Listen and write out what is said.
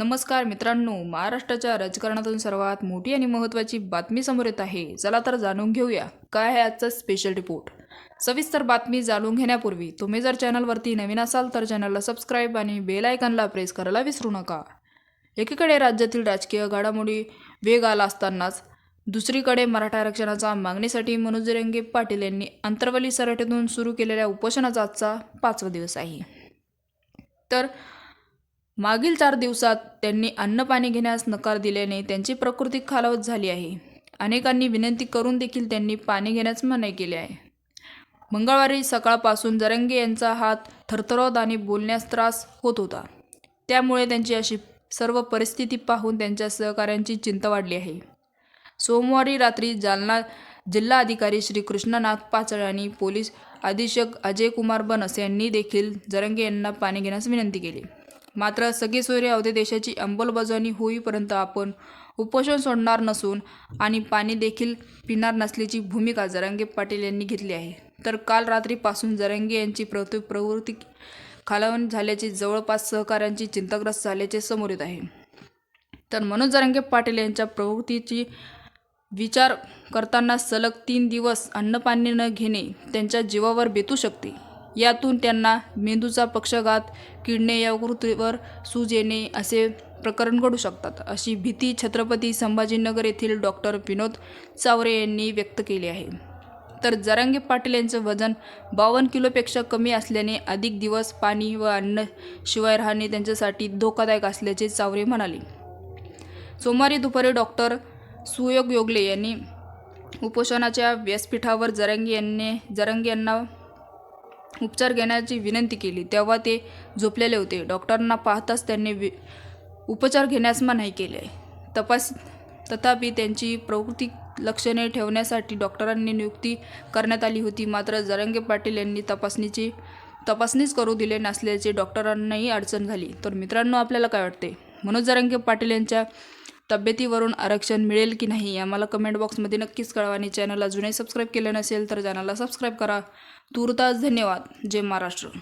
नमस्कार मित्रांनो महाराष्ट्राच्या राजकारणातून सर्वात मोठी आणि महत्त्वाची बातमी समोर येत आहे. चला तर जाणून घेऊया. काय आहे आजचा स्पेशल रिपोर्ट सविस्तर बातमी जाणून घेण्यापूर्वी तुम्ही जर चॅनलवरती नवीन असाल तर चॅनलला सबस्क्राईब आणि बेल आयकनला प्रेस करायला विसरू नका. एकीकडे राज्यातील राजकीय घडामोडी वेग आला असतानाच दुसरीकडे मराठा आरक्षणाच्या मागणीसाठी मनोज रेंगे पाटील यांनी अंतरवली सराठीतून सुरू केलेल्या उपोषणाचा आजचा पाचवा दिवस आहे. तर मागील चार दिवसात त्यांनी अन्नपाणी घेण्यास नकार दिल्याने त्यांची प्रकृती खालावत झाली आहे. अनेकांनी विनंती करून देखील त्यांनी पाणी घेण्यास मनाई केले आहे. मंगळवारी सकाळपासून जरंगे यांचा हात थरथरत आणि बोलण्यास त्रास होत होता. त्यामुळे त्यांची अशी सर्व परिस्थिती पाहून त्यांच्या सहकाऱ्यांची चिंता वाढली आहे. सोमवारी रात्री जालना जिल्हा अधिकारी श्री कृष्णनाथ पाचळ आणि पोलीस अधीक्षक अजय कुमार बनस यांनी देखील जरंगे यांना पाणी घेण्यास विनंती केली. मात्र सगळी सूर्य अवधी देशाची अंमलबजावणी होईपर्यंत आपण उपोषण सोडणार नसून आणि पाणी देखील पिणार नसल्याची भूमिका जरांगे पाटील यांनी घेतली आहे. तर काल रात्रीपासून जरांगे यांची प्रवृत्ती प्रवृत्ती खालावून झाल्याचे जवळपास सहकाऱ्यांची चिंताग्रस्त झाल्याचे समोर येत आहे. तर मनोज जरांगे पाटील यांच्या प्रवृत्तीची विचार करताना सलग तीन दिवस अन्नपाणी न घेणे त्यांच्या जीवावर बेतू शकते. यातून त्यांना मेंदूचा पक्षघात किडणे यकृतीवर सूज येणे असे प्रकरण घडू शकतात अशी भीती छत्रपती संभाजीनगर येथील डॉक्टर विनोद चावरे यांनी व्यक्त केली आहे. तर जरांगे पाटील यांचं वजन बावन्न किलोपेक्षा कमी असल्याने अधिक दिवस पाणी व अन्न शिवाय राहणे त्यांच्यासाठी धोकादायक असल्याचे चावरे म्हणाले. सोमवारी दुपारी डॉक्टर सुयोग योगले यांनी उपोषणाच्या व्यासपीठावर जरंगी यांनी जरंगी यांना उपचार घेण्याची विनंती केली. तेव्हा ते झोपलेले होते. डॉक्टरांना पाहताच त्यांनी वि उपचार घेण्यास मनाई केले. तपास तथापि त्यांची प्रकृती लक्षणे ठेवण्यासाठी डॉक्टरांनी नियुक्ती करण्यात आली होती. मात्र जरंगे पाटील यांनी तपासणीची तपासणीच करू दिले नसल्याचे डॉक्टरांनाही अडचण झाली. तर मित्रांनो आपल्याला काय वाटते? मनोज जरंगे पाटील यांच्या तब्येतीवरून आरक्षण मिळेल की नाही आम्हाला कमेंट बॉक्समध्ये नक्कीच कळवा आणि चॅनल अजूनही सबस्क्राईब केलं नसेल तर चॅनलला सबस्क्राईब करा. तुर्तास धन्यवाद. जय महाराष्ट्र.